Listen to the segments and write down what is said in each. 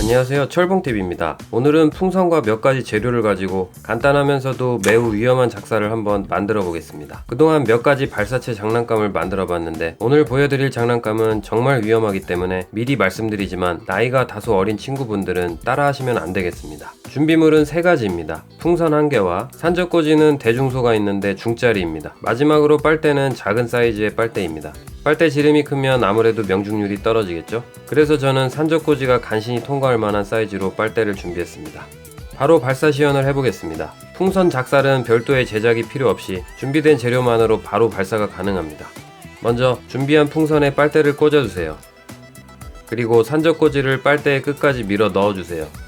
안녕하세요. 철봉TV입니다. 오늘은 풍선과 몇 가지 재료를 가지고 간단하면서도 매우 위험한 작사를 한번 만들어 보겠습니다. 그동안 몇 가지 발사체 장난감을 만들어 봤는데 오늘 보여드릴 장난감은 정말 위험하기 때문에 미리 말씀드리지만 나이가 다소 어린 친구분들은 따라 하시면 안 되겠습니다 준비물은 세 가지입니다 풍선 한 개와 산적꽂이는 대중소가 있는데 중짜리입니다 마지막으로 빨대는 작은 사이즈의 빨대입니다 빨대 지름이 크면 아무래도 명중률이 떨어지겠죠? 그래서 저는 산적꽂이가 간신히 통과할 만한 사이즈로 빨대를 준비했습니다. 바로 발사 시연을 해보겠습니다. 풍선 작살은 별도의 제작이 필요 없이 준비된 재료만으로 바로 발사가 가능합니다. 먼저 준비한 풍선에 빨대를 꽂아주세요. 그리고 산적꽂이를 빨대의 끝까지 밀어 넣어주세요.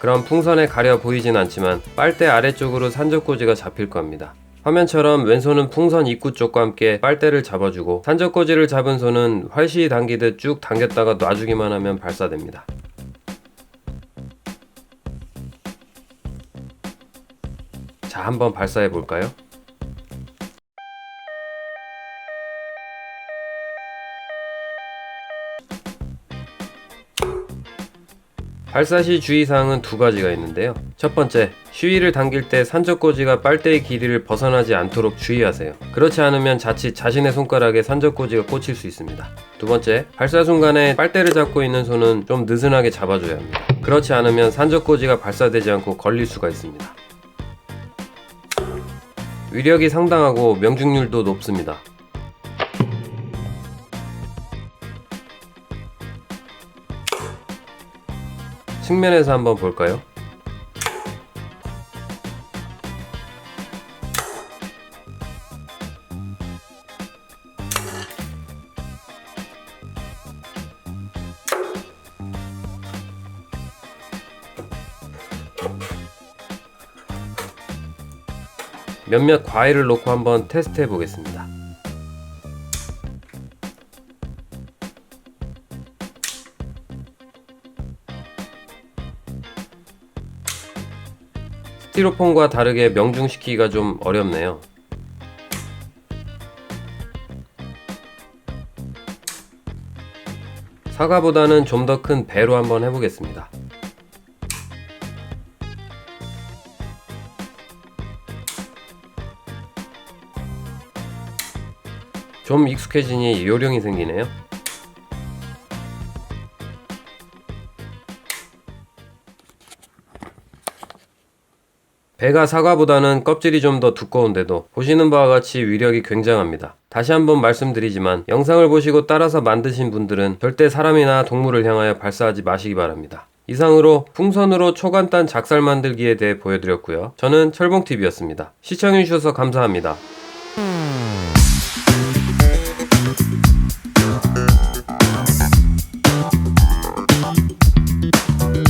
그럼 풍선에 가려 보이진 않지만 빨대 아래쪽으로 산적꽂이가 잡힐 겁니다. 화면처럼 왼손은 풍선 입구 쪽과 함께 빨대를 잡아주고 산적꽂이를 잡은 손은 활시 당기듯 쭉 당겼다가 놔주기만 하면 발사됩니다. 자, 한번 발사해 볼까요? 발사 시 주의사항은 두 가지가 있는데요. 첫 번째, 쉬위를 당길 때 산적꽂이가 빨대의 길이를 벗어나지 않도록 주의하세요. 그렇지 않으면 자칫 자신의 손가락에 산적꽂이가 꽂힐 수 있습니다. 두 번째, 발사 순간에 빨대를 잡고 있는 손은 좀 느슨하게 잡아줘야 합니다. 그렇지 않으면 산적꽂이가 발사되지 않고 걸릴 수가 있습니다. 위력이 상당하고 명중률도 높습니다. 측면에서 한번 볼까요? 몇몇 과일을 놓고 한번 테스트 해 보겠습니다. 스티로폼과 다르게 명중시키기가 좀 어렵네요. 사과보다는 좀 더 큰 배로 한번 해보겠습니다. 좀 익숙해지니 요령이 생기네요. 배가 사과보다는 껍질이 좀 더 두꺼운데도 보시는 바와 같이 위력이 굉장합니다. 다시 한번 말씀드리지만 영상을 보시고 따라서 만드신 분들은 절대 사람이나 동물을 향하여 발사하지 마시기 바랍니다. 이상으로 풍선으로 초간단 작살 만들기에 대해 보여드렸고요. 저는 철봉TV였습니다. 시청해주셔서 감사합니다.